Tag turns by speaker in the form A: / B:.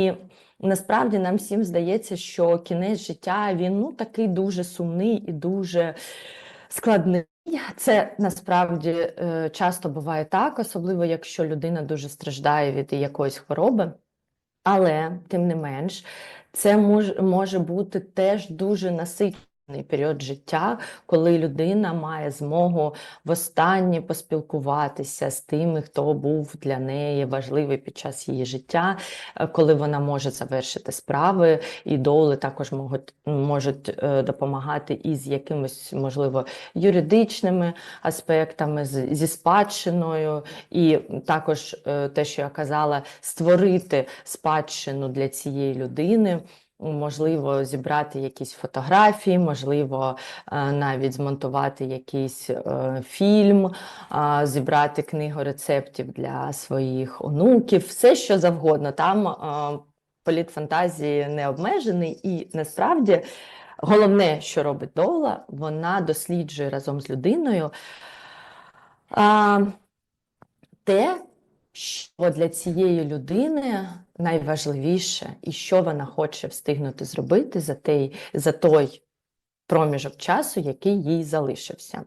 A: І насправді нам всім здається, що кінець життя він ну такий дуже сумний і дуже складний. Це насправді е, часто буває так, особливо якщо людина дуже страждає від якоїсь хвороби. Але, тим не менш, це може бути теж дуже насичений період життя, коли людина має змогу востаннє поспілкуватися з тими, хто був для неї важливий під час її життя, е, коли вона може завершити справи, і доли також можуть, можуть е, допомагати із якимось, можливо, юридичними аспектами, зі спадщиною, і також е, те, що я казала, створити спадщину для цієї людини. Можливо, зібрати якісь фотографії, можливо, е, навіть змонтувати якийсь е, фільм, зібрати книгу рецептів для своїх онуків, все що завгодно. Там е, політ фантазії не обмежений, і насправді головне, що робить Дола, вона досліджує разом з людиною те, що для цієї людини найважливіше, і що вона хоче встигнути зробити за той, за той проміжок часу, який їй залишився.